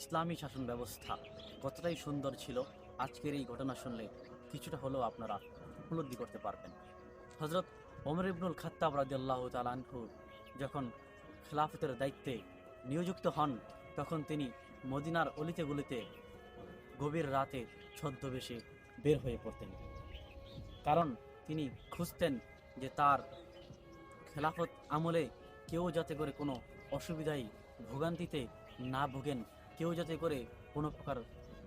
ইসলামী শাসন ব্যবস্থা কতটাই সুন্দর ছিল, আজকের এই ঘটনা শুনলে কিছুটা হলেও আপনারা উপলব্ধি করতে পারবেন। হজরত ওমর ইবনুল খাত্তাব রাদিয়াল্লাহু তাআলা আনহু যখন খেলাফতের দায়িত্বে নিয়োজিত হন, তখন তিনি মদিনার অলিতে গলিতে গভীর রাতে ছদ্মবেশে বের হয়ে পড়তেন। কারণ তিনি খুঁজতেন যে তার খেলাফত আমলে কেউ যাতে করে কোনো অসুবিধায় ভোগান্তিতে না ভোগেন কেউ যাতে করে কোনো প্রকার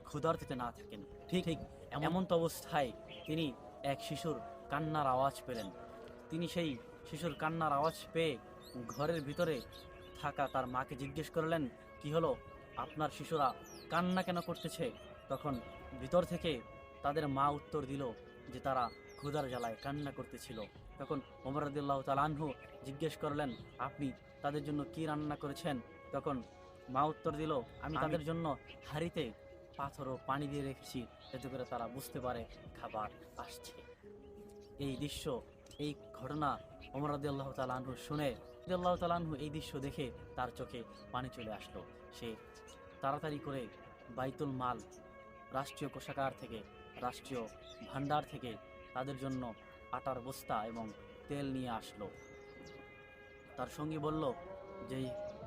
ক্ষুধার্তিতে না থাকেন। ঠিক ঠিক এমন তো অবস্থায় তিনি এক শিশুর কান্নার আওয়াজ পেলেন। তিনি সেই শিশুর কান্নার আওয়াজ পেয়ে ঘরের ভিতরে থাকা তার মাকে জিজ্ঞেস করলেন, কি হলো? আপনার শিশুরা কান্না কেন করতেছে? তখন ভিতর থেকে তাদের মা উত্তর দিল যে তারা ক্ষুধার জ্বালায় কান্না করতেছিল। তখন ওমর রদিল্লাহ তালানহু জিজ্ঞেস করলেন, আপনি তাদের জন্য কি রান্না করেছেন? তখন মা উত্তর দিল আমি তাদের জন্য হাড়িতে পাথর ও পানি দিয়ে রেখেছি যাতে করে তারা বুঝতে পারে খাবার আসছে। এই দৃশ্য এই ঘটনা ওমর রদিয়াল্লাহ তালানহু শুনে রদিয়াল্লাহ তালানহু এই দৃশ্য দেখে তার চোখে পানি চলে আসলো। সে তাড়াতাড়ি করে বাইতুল মাল রাষ্ট্রীয় কোষাগার থেকে রাষ্ট্রীয় ভান্ডার থেকে তাদের জন্য আটার বস্তা এবং তেল নিয়ে আসলো। তার সঙ্গী বলল যে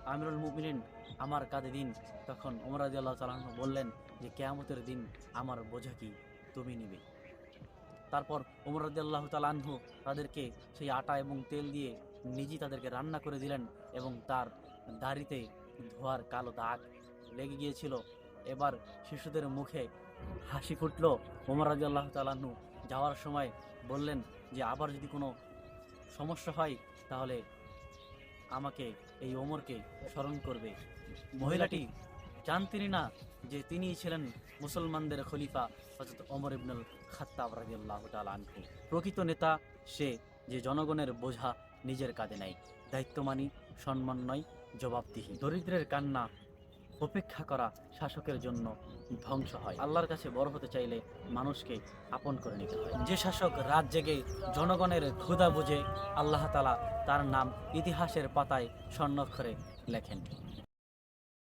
আমিরুল মুমিনিন আমার কাঁধে দিন। তখন ওমর রাজি আল্লাহ বললেন যে, কেয়ামতের দিন আমার বোঝা কি? তুমি নিবে। তারপর ওমর রাজি আল্লাহ তালাহু তাদেরকে সেই আটা এবং তেল দিয়ে নিজেই তাদেরকে রান্না করে দিলেন এবং তার দাড়িতে ধোয়ার কালো দাগ লেগে গিয়েছিল। এবার শিশুদের মুখে হাসি ফুটলো। ওমর রাজি আল্লাহ তালাহু যাওয়ার সময় বললেন যে, আবার যদি কোনো সমস্যা হয়, তাহলে আমাকে, এই ওমরকে স্মরণ করবে। মহিলাটি জানতেনই না যে তিনি ছিলেন মুসলমানদের খলিফা হজরত ওমর ইবনুল খাত্তাব রাজিউল্লাহ তালকে প্রকৃত নেতা সে যে জনগণের বোঝা নিজের কাঁধে নেয়। দায়িত্ব মানি সম্মান নয়, জবাবদিহি। দরিদ্রের কান্না উপেক্ষা করা শাসকের জন্য ধ্বংস হয়। আল্লাহর কাছে বড় হতে চাইলে মানুষকে আপন করে নিতে হয়। যে শাসক রাত জেগে জনগণের ক্ষুধা বুঝে, আল্লাহ তালা তার নাম ইতিহাসের পাতায় স্বর্ণক্ষরে লেখেন।